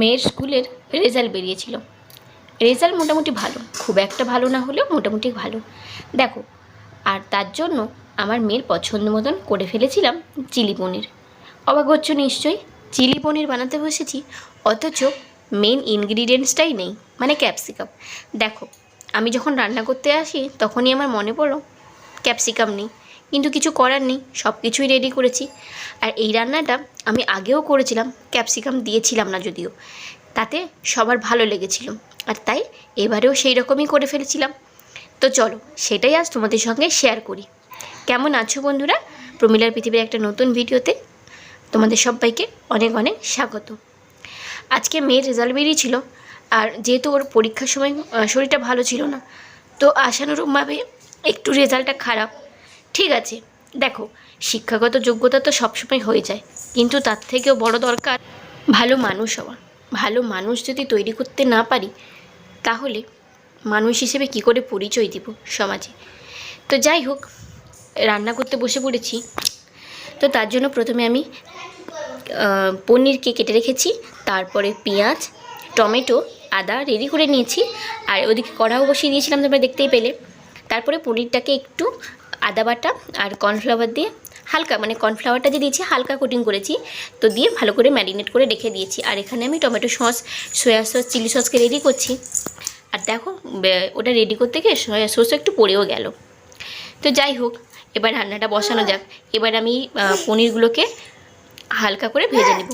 মেয়ের স্কুলের রেজাল্ট বেরিয়েছিল। রেজাল্ট মোটামুটি ভালো, খুব একটা ভালো না হলেও মোটামুটি ভালো। দেখো, আর তার জন্য আমার মেয়ের পছন্দ মতন করে ফেলেছিলাম চিলি পনির। অবাক হচ্ছ নিশ্চয়ই? চিলি পনির বানাতে বসেছি, অথচ মেন ইনগ্রিডিয়েন্টসটাই নেই মানে ক্যাপসিকাম দেখো, আমি যখন রান্না করতে আসি, তখনই আমার মনে পড়ল ক্যাপসিকাম নেই। কিন্তু কিছু করার নেই সব কিছুই রেডি করেছি। আর এই রান্নাটা আমি আগেও করেছিলাম ক্যাপসিকাম দিয়েছিলাম না যদিও। তাতে সবার ভালো লেগেছিল। আর তাই এবারেও সেই রকমই করে ফেলেছিলাম। তো চলো, সেটাই আজ তোমাদের সঙ্গে শেয়ার করি। কেমন আছো বন্ধুরা? প্রমিলার পৃথিবীর একটা নতুন ভিডিওতে তোমাদের সবাইকে অনেক অনেক স্বাগত। আজকে মেয়ের রেজাল্ট বেরিয়েছিল। আর যেহেতু ওর পরীক্ষার সময় শরীরটা ভালো ছিল না, তো আশানুরূপভাবে একটু রেজাল্টটা খারাপ। ঠিক আছে, দেখো, শিক্ষাগত যোগ্যতা তো সবসময় হয়ে যায়, কিন্তু তার থেকেও বড় দরকার ভালো মানুষ হওয়া। ভালো মানুষ যদি তৈরি করতে না পারি, তাহলে মানুষ হিসেবে কি করে পরিচয় দিব সমাজে? তো যাই হোক, রান্না করতে বসে পড়েছি। তো তার জন্য প্রথমে আমি পনিরকে কেটে রেখেছি। তারপরে পেঁয়াজ, টমেটো, আদা রেডি করে নিয়েছি। আর ওদিকে কড়াও বসিয়ে দিয়েছিলাম, তোমরা দেখতেই পেলে। তারপরে পনিরটাকে একটু আদা বাটা আর কর্নফ্লাওয়ার দিয়ে হালকা মানে কর্নফ্লাওয়ারটা যে দিয়েছি, হালকা কোটিং করেছি। তো দিয়ে ভালো করে ম্যারিনেট করে রেখে দিয়েছি। আর এখানে আমি tomato sauce soya sauce chilli সসকে ready করছি। আর দেখো ওটা রেডি করতে গিয়ে সয়া সস একটু পড়েও গেল। তো যাই হোক, এবার রান্নাটা বসানো যাক। এবার আমি পনিরগুলোকে হালকা করে ভেজে নেব।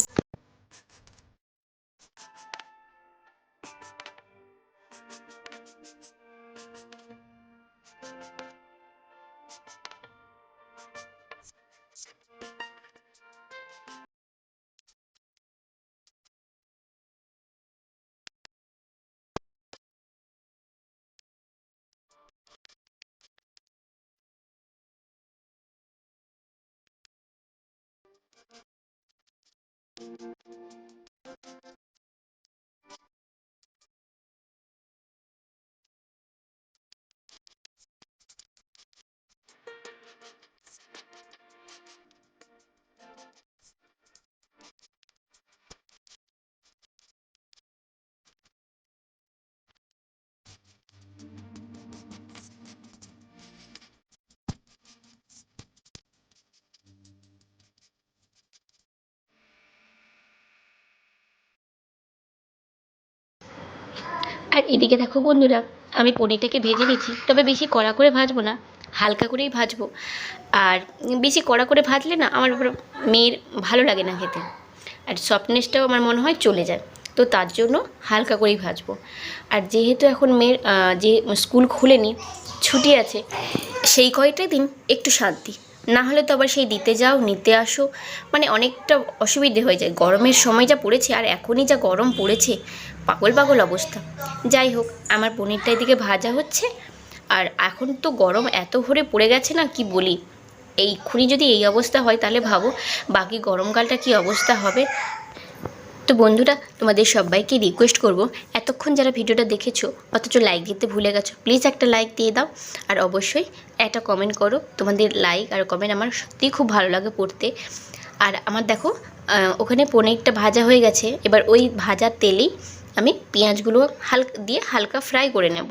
三井不動産は? আর এদিকে দেখো বন্ধুরা, আমি পনিরটাকে ভেজে নিচ্ছি, তবে বেশি কড়া করে ভাজবো না, হালকা করেই ভাজবো। আর বেশি কড়া করে ভাজলে না আমার মেয়ের ভালো লাগে না খেতে, আর সফটনেসটাও আমার মনে হয় চলে যায়, তো তার জন্য হালকা করেই ভাজবো। আর যেহেতু এখন মেয়ের যে স্কুল খুলেনি, ছুটি আছে, সেই কয়টা দিন একটু শান্তি, না হলে তো আবার সেই দিতে যাও, নিতে আসো মানে অনেকটা অসুবিধে হয়ে যায়। গরমের সময় যা পড়েছে, আর এখনই যা গরম পড়েছে পাগল পাগল অবস্থা। যাই হোক, আমার পনিরটা এদিকে ভাজা হচ্ছে, আর এখন তো গরম এত ভরে পড়ে গেছে না, কি বলি? এই এইক্ষুনি যদি এই অবস্থা হয়, তাহলে ভাবো, বাকি গরমকালটা কি অবস্থা হবে? তো বন্ধুরা, তোমাদের সবাইকে রিকোয়েস্ট করব, এতক্ষণ যারা ভিডিওটা দেখেছ, অথচ লাইক দিতে ভুলে গেছো প্লিজ একটা লাইক দিয়ে দাও, আর অবশ্যই একটা কমেন্ট করো, তোমাদের লাইক আর কমেন্ট আমার সত্যিই খুব ভালো লাগে পড়তে। আর আমার দেখো ওখানে পনিরটা ভাজা হয়ে গেছে, এবার ওই ভাজার তেলেই আমি পেঁয়াজগুলো হালকা দিয়ে হালকা ফ্রাই করে নেব।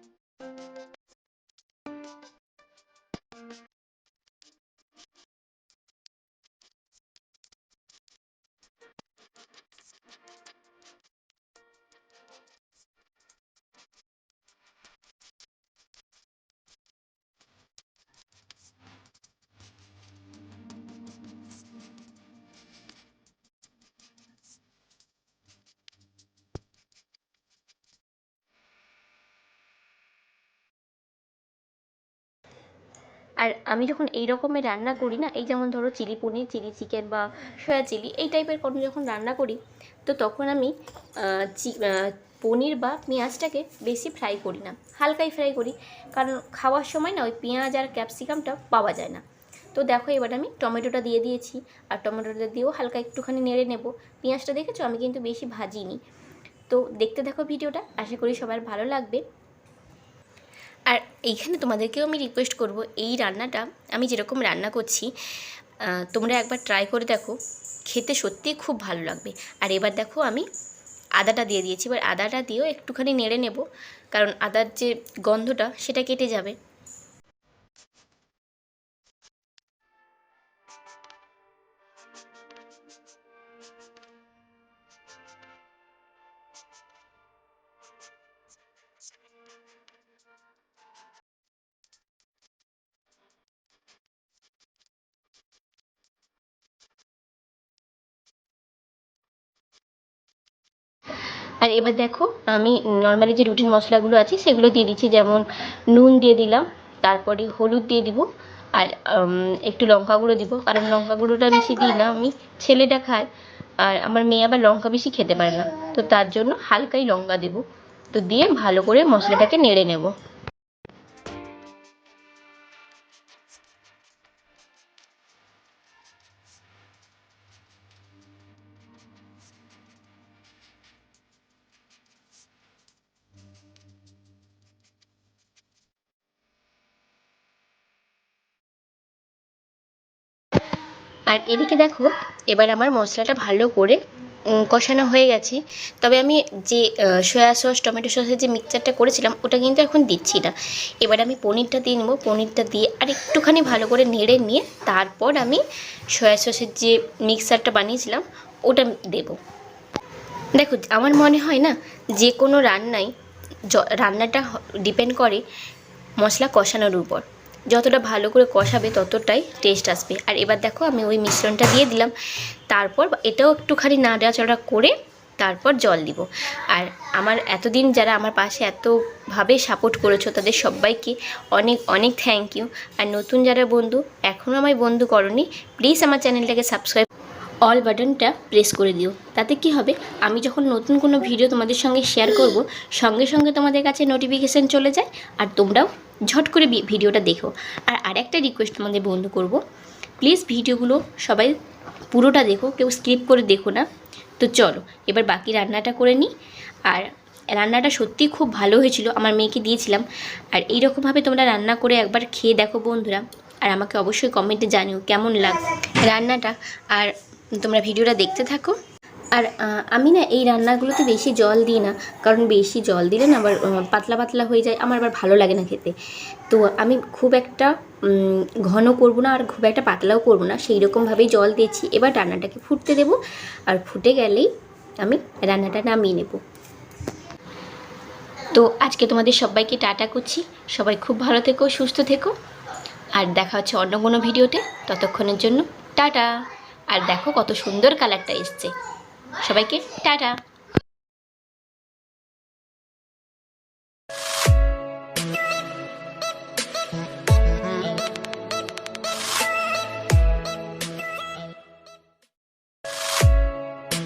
আর আমি যখন এই রকমের রান্না করি না, এই যেমন ধরো চিলি পনির, চিলি চিকেন বা সয়া চিলি, এই টাইপের কোনো যখন রান্না করি, তো তখন আমি পনির বা পেঁয়াজটাকে বেশি ফ্রাই করি না, হালকাই ফ্রাই করি। কারণ খাওয়ার সময় না ওই পেঁয়াজ আর ক্যাপসিকামটা পাওয়া যায় না। তো দেখো এবার আমি টমেটোটা দিয়ে দিয়েছি, আর টমেটোটা দিয়েও হালকা একটুখানি নেড়ে নেব। পেঁয়াজটা দেখেছ? আমি কিন্তু বেশি ভাজিনি। তো দেখতে দেখো ভিডিওটা, আশা করি সবার ভালো লাগবে। এইখানে তোমাদেরকেও আমি রিকোয়েস্ট করব, এই রান্নাটা আমি যেরকম রান্না করছি তোমরা একবার ট্রাই করে দেখো, খেতে সত্যিই খুব ভালো লাগবে। আর এবার দেখো আমি আদাটা দিয়ে দিয়েছি, এবার আদাটা দিয়েও একটুখানি নেড়ে নেব, কারণ আদার যে গন্ধটা সেটা কেটে যাবে। আর এবার দেখো, আমি নর্মালি যে রুটিন মশলাগুলো আছে, সেগুলো দিয়ে দিচ্ছি। যেমন নুন দিয়ে দিলাম, তারপরে হলুদ দিয়ে দিব, আর একটু লঙ্কা গুঁড়ো দিব। কারণ লঙ্কা গুঁড়োটা বেশি দিই না আমি, ছেলেটা খায়। আর আমার মেয়ে আবার লঙ্কা বেশি খেতে পারে না। তো তার জন্য হালকাই লঙ্কা দেব। তো দিয়ে ভালো করে মশলাটাকে নেড়ে নেব। আর এদিকে দেখো, এবার আমার মশলাটা ভালো করে কষানো হয়ে গেছে। তবে আমি যে সয়া সস টমেটো সসের যে মিক্সচারটা করেছিলাম, ওটা কিন্তু এখন দিচ্ছি না। এবার আমি পনিরটা দিয়ে নেব। পনিরটা দিয়ে আর একটুখানি ভালো করে নেড়ে নিয়ে তারপর আমি সয়া সসের যে মিক্সচারটা বানিয়েছিলাম, ওটা দেবো। দেখো, আমার মনে হয় না, যে কোনো রান্নায় রান্নাটা ডিপেন্ড করে মশলা কষানোর উপর। যতটা ভালো করে কষাবে ততটাই টেস্ট আসবে। আর এবার দেখো আমি ওই মিশ্রণটা দিয়ে দিলাম। তারপর এটাও একটুখানি নাড়াচড়া করে তারপর জল দিব। আর আমার এতদিন যারা আমার পাশে এতভাবে সাপোর্ট করেছ তাদের সবাইকে অনেক অনেক থ্যাংক ইউ আর নতুন যারা বন্ধু এখনও আমায় বন্ধু করনি প্লিজ আমার চ্যানেলটাকে সাবস্ক্রাইব অল বাটনটা প্রেস করে দিও। তাতে কি হবে? আমি যখন নতুন কোনো ভিডিও তোমাদের সঙ্গে শেয়ার করব, সঙ্গে সঙ্গে তোমাদের কাছে নোটিফিকেশান চলে যায় আর তোমরাও ঝট করে ভিডিওটা দেখো। আর আরেকটা রিকোয়েস্ট তোমাদের বন্ধু করব প্লিজ ভিডিওগুলো সবাই পুরোটা দেখো, কেউ স্কিপ করে দেখো না। তো চলো, এবার বাকি রান্নাটা করে নিই। আর রান্নাটা সত্যিই খুব ভালো হয়েছিল, আমার মেয়েকে দিয়েছিলাম। আর এইরকমভাবে তোমরা রান্না করে একবার খেয়ে দেখো বন্ধুরা। আর আমাকে অবশ্যই কমেন্টে জানিও কেমন লাগ রান্নাটা। আর তোমরা ভিডিওটা দেখতে থাকো। আর আমি না এই রান্নাগুলোতে বেশি জল দিই না, কারণ বেশি জল দিলে না আবার পাতলা পাতলা হয়ে যায়, আমার আবার ভালো লাগে না খেতে। তো আমি খুব একটা ঘন করব না আর খুব একটা পাতলাও করব না সেই রকমভাবেই জল দিয়েছি। এবার রান্নাটাকে ফুটতে দেবো, আর ফুটে গেলেই আমি রান্নাটা নামিয়ে নেব। তো আজকে তোমাদের সবাইকে টাটা করছি, সবাই খুব ভালো থেকো, সুস্থ থেকো, আর দেখা হচ্ছে অন্য কোনো ভিডিওতে, ততক্ষণের জন্য টাটা। আর দেখো কত সুন্দর কালারটা এসছে। সবাইকে টাটা।